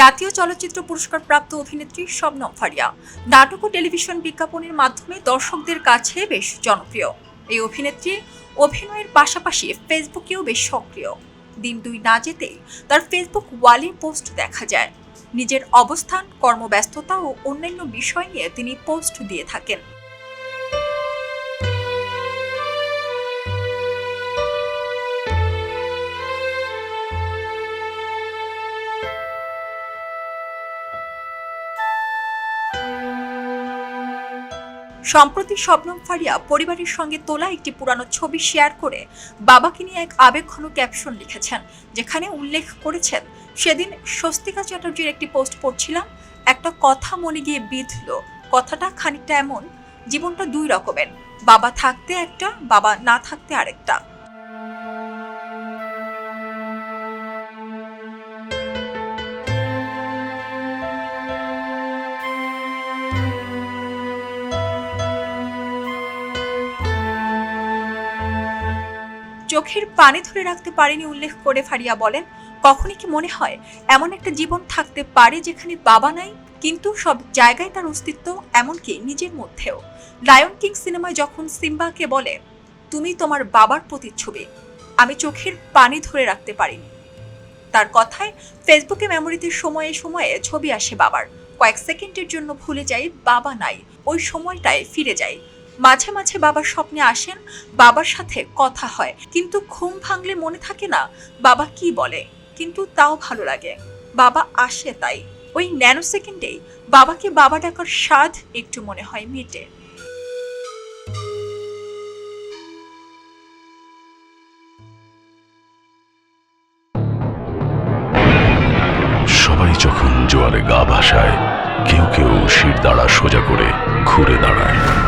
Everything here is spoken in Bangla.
জাতীয় চলচ্চিত্র পুরস্কার প্রাপ্ত অভিনেত্রী শবনম ফারিয়া। নাটক ও টেলিভিশন বিজ্ঞাপনের মাধ্যমে দর্শকদের কাছে বেশ জনপ্রিয়। এই অভিনেত্রী অভিনয়ের পাশাপাশি ফেসবুকেও বেশ সক্রিয়। দিন দুই না যেতেই তার ফেসবুক ওয়ালে পোস্ট দেখা যায়। নিজের অবস্থান, কর্মব্যস্ততা ও অন্যান্য বিষয় নিয়ে তিনি পোস্ট দিয়ে থাকেন। সম্প্রতি শবনম ফারিয়া পরিবারের সঙ্গে তোলা একটি পুরানো ছবি শেয়ার করে বাবাকে নিয়ে এক আবেগঘন ক্যাপশন লিখেছেন, যেখানে উল্লেখ করেছেন, সেদিন স্বস্তিকা চ্যাটার্জির একটি পোস্ট পড়ছিলাম, একটা কথা মনে গিয়ে বিঁধল। কথাটা খানিকটা এমন, জীবনটা দুই রকমের, বাবা থাকতে একটা, বাবা না থাকতে আরেকটা। চোখের পানি ধরে রাখতে পারেনি উল্লেখ করে ফারিয়া বলেন, কখনই কি মনে হয় এমন একটা জীবন থাকতে পারে যেখানে বাবা নাই, কিন্তু সব জায়গায় তার অস্তিত্ব এমনকি নিজের মধ্যেও? লায়ন কিং সিনেমায় যখন সিম্বাকে বলে, তুমি তোমার বাবার প্রতিচ্ছবি, আমি চোখের পানি ধরে রাখতে পারিনি। তার কথায় ফেসবুকে মেমোরিতে সময়ে সময়ে ছবি আসে বাবার। কয়েক সেকেন্ডের জন্য ভুলে যাই বাবা নাই, ওই সময়টায় ফিরে যাই। মাঝে মাঝে বাবার স্বপ্নে আসেন, বাবার সাথে কথা হয়। কিন্তু ঘুম ভাঙলে মনে থাকে না, বাবা কি বলে? কিন্তু তাও ভালো লাগে। বাবা আসে তাই। ওই ন্যানো সেকেন্ডেই বাবাকে বাবা ডাকার স্বাদ একটু মনে হয় মেটে। সবাই যখন জোয়ারে গা ভাসায়, কেউ কেউ শির দাঁড়া সোজা করে ঘুরে দাঁড়ায়।